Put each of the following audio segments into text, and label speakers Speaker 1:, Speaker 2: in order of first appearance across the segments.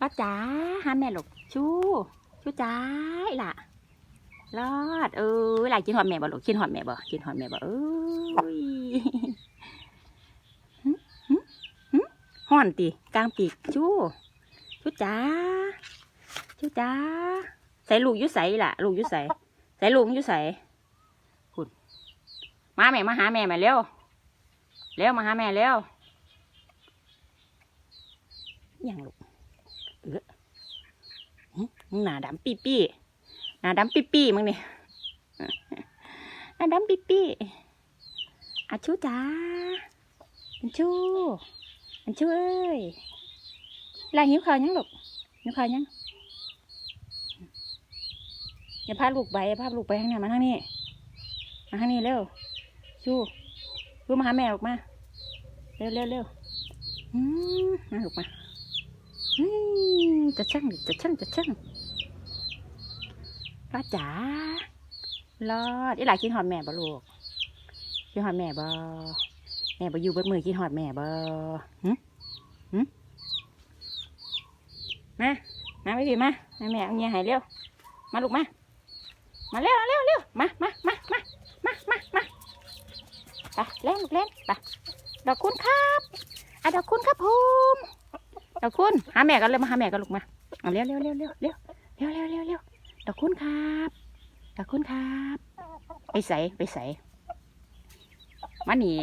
Speaker 1: ป้าจ๋าหาแม่ลูกชูชูจ๋าอะรอดเออหลายกินหอดแม่บ่ลูกกินหอดแม่บ่กินหอดแม่บ่เอ้ยห่อนติกลางปีกชูชูจ๋าชูจ๋าใส่ลูกยุใส่ล่ะ ลูกยุใส่ใส่ลูกยุใส่คุณมาแม่มาหาแม่มาเร็วเร็วมาหาแม่เร็วอย่างลูก เออมึงหนาดำปีปี้หนาดำปีปี้มึงนี่หนาดำปีปี้อาชูจ้าอันชูอันชูเอ้ยลาหิวข้าวยังลูกหิวข้าวยังอย่าพาลูกไปอย่าพาลูกไปข้างหน้ามาทางนี้มาทางนี้เร็วชูลูกมาหาแม่ลูกมาเร็วเร็วเร็วมาลูกมา จะช่างจะช่างจะช่างป้าจ๋ารอดอีหลายกินหอดแม่บ่ลูกกินหอดแม่บ่แม่บ่อยู่เบิดมือกินหอดแม่บ่หึหึมามาไปพี่มาแม่แม่เอาเงี้ยหายเร็วมาลูกมามาเร็วเร็วเร็วมามามามามามามาไปเล่นลูกเล่นไปดอกคุณครับอะดอกคุณครับผม ดอกคุณหาแม่กันเลยมาหาแม่กันลูกมาเอาเร็วเร็วเร็วเร็วเร็วเร็วเร็วเร็วเร็วดอกคุณครับดอกคุณครับ ไปใส่ไปใส่มานี่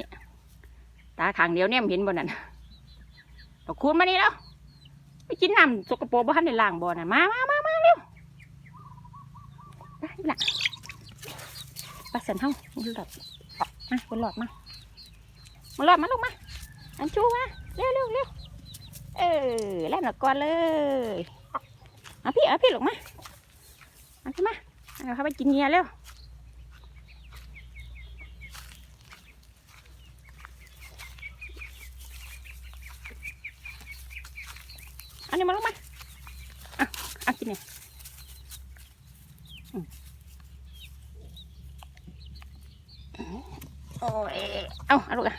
Speaker 1: ตาขางเดียวเนี่ยมเห็นบนนั่นดอกคุณมานี่แล้วไปกินน้ำสกปรกบ้านในล่างบ่อน่ะมามามามาเร็วได้ละปลาสันเฮามันหลอดมาบนหลอดมามาหลอดมาลูกมาอันชูมาเร็วเร็วเร็ว เออเล่นหนก่อนเลยเอาพี่เอาพี่ลงมาเอาขึ้นมาเอาเข้าไปกินเงียเร็วเอันนี้มาลงมาเอาเอากินเนี่ยโอ้ยเอาเอาลูกอะ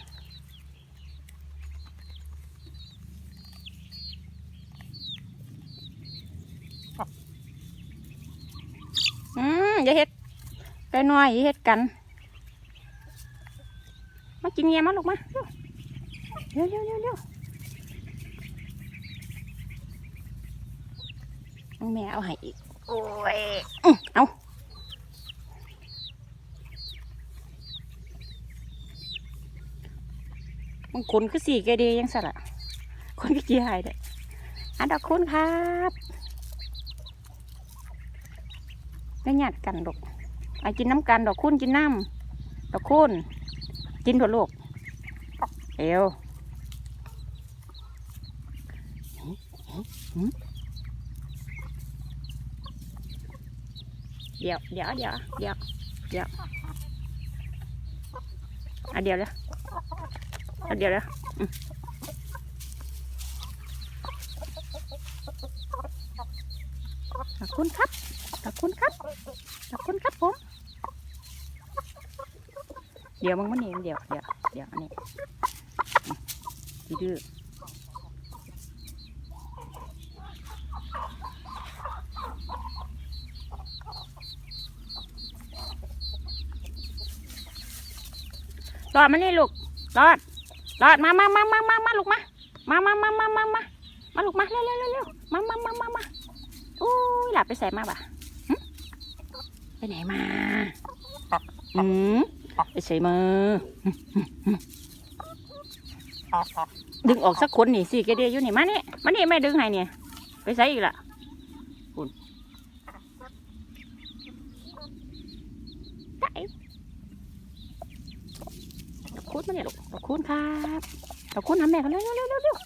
Speaker 1: อืมอย่าเฮ็ดไก่น้อยอย่าเฮ็ดกัน มากินเงี้ยมาลูกมาเร็วเร็วเร็วเร็วเอาแม่เอาให้อีก โอ้ยอื้อเอามันขนคือสี่แกเดียังสละคนก็เกี่ยหายเด้ออันดอกคุณครับ ไม่หยาดกันดอกไอ้กินน้ำกันดอกคุณกินน้ำดอกคุณกินถั่วลูกเอวเดี๋ยวเดี๋ยวเดี๋ยวเดี๋ยวเดี๋ยวอะเดี๋ยวเลยอะเดี๋ยวเลยขอบคุณครับ ขอบคุณครับขอบคุณคบผม เดี๋ยวมึงมันนี่เดี๋ยวเดี๋ยวเดี๋ยวอันนี้ดื้อรอดมานี่ลูกรอดรอดมามามามามามาลูกมา มามามามามามามาลูกมาเร็วเร็วเร็วมามามามามาอู้ยหลับไปใส่มาบ่ะ ไปไหนมาอืมไปใส่มือดึงออกสักคนนี่สิแกเดียอยู่นี่มานี่มานี่ไม่ดึงให้เนี่ยไปใส่อีกละคุณไก่ดอกคุณมาเนี่ยลูกดอกคุณครับดอกคุณทำแม่กันเร็วเร็วเร็วเร็ว